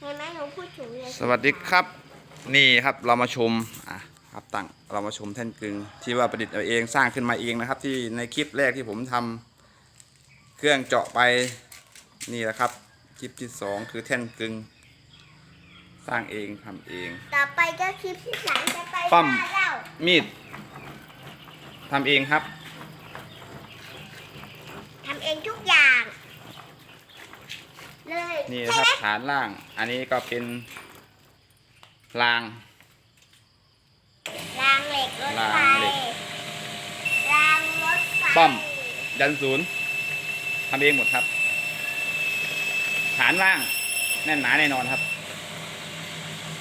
เห็นไหมหนูพูดถูกเลยสวัสดีครับ นี่ครับเรามาชมอะครับตั้งเรามาชมแท่นกึงที่ว่าประดิษฐ์เอาเองสร้างขึ้นมาเองนะครับ ที่ในคลิปแรกที่ผมทำเครื่องเจาะไปนี่แหละครับ คลิปที่สองคือแท่นกึงสร้างเองทำเองต่อไปก็คลิปที่สามจะไปปั้มบ้านเรามีดทำเองครับทำเองทุกอย่าง เลยนี่นะใช่ครับไหมฐานล่าง อันนี้ก็เป็นราง รางเหล็กรถไฟรางเหล็ก รางรถไฟป้อม ยันศูนย์ทำเองหมดครับ ฐานล่าง แน่นหนาแน่นอนครับ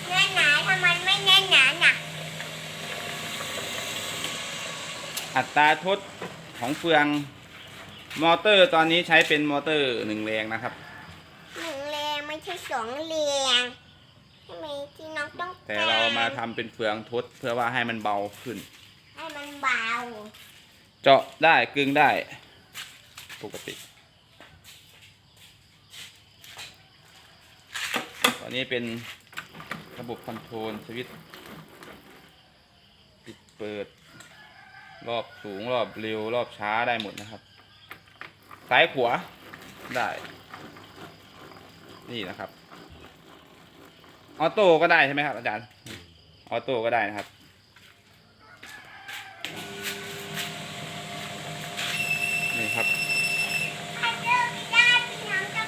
แน่นหนาทำไมไม่แน่นหนาหนักอัตราทดของเฟือง มอเตอร์ตอนนี้ใช้เป็นมอเตอร์หนึ่งแรงนะครับหนึ่ง แรงไม่ใช่สองแรงใช่ไหมที่น้องต้องแต่เรามาทำเป็นเฟืองทดเพื่อว่าให้มันเบาขึ้น ให้มันเบาเจาะได้กึงได้ ปกติ ตอนนี้เป็นระบบคอนโทรลสวิตช์ปิดเปิด รอบสูงรอบเร็วรอบช้าได้หมดนะครับ ซ้ายขวาได้ นี่นะครับ ออโต้ก็ได้ใช่ไหมครับ อาจารย์ ออโต้ก็ได้นะครับ นี่ครับให้เจอไม่ได้พี่น้องต้อง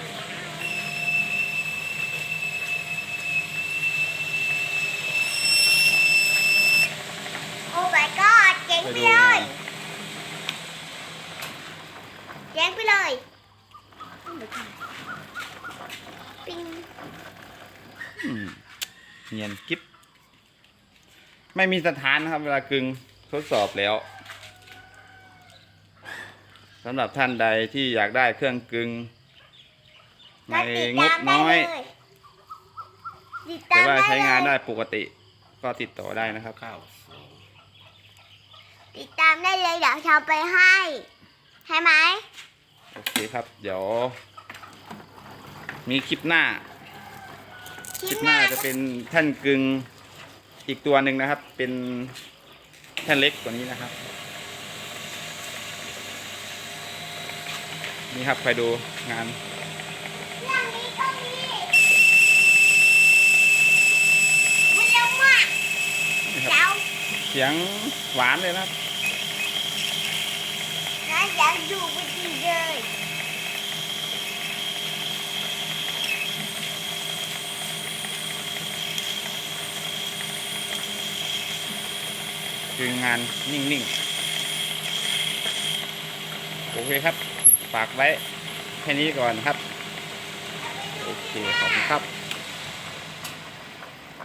โอ้ my god เจ๋งไปไปดูเลงายนเจ๋งไปเลย ปิ้งอืมเนียนกิ๊บไม่มีสถานนะครับ เวลากึงทดสอบแล้วสำหรับท่านใดที่อยากได้เครื่องกึงในก็ติดงตาบมได้น้อยเลยติดแต่ตามว่าได้ใช้งานเลได้ยปกติ ก็ติดต่อได้นะครับติดตามได้เลยเดี๋ยวทำไปให้ใช่ไหมโอเคครับ เดี๋ยว มีคลิปหน้า คลิปหน้าจะเป็นแท่นกึงอีกตัวหนึ่งนะครับ เป็นแท่นเล็กกว่านี้นะครับ นี่ครับใครดูงานเรื่องนี้ก็มีมันเร็วมากเจ้าเสียงหวานเลยนะครับอยากดูพอดีเลย คืองานนิ่งๆ โอเคครับ ฝากไว้แค่นี้ก่อนครับ โอเค ขอบคุณครับ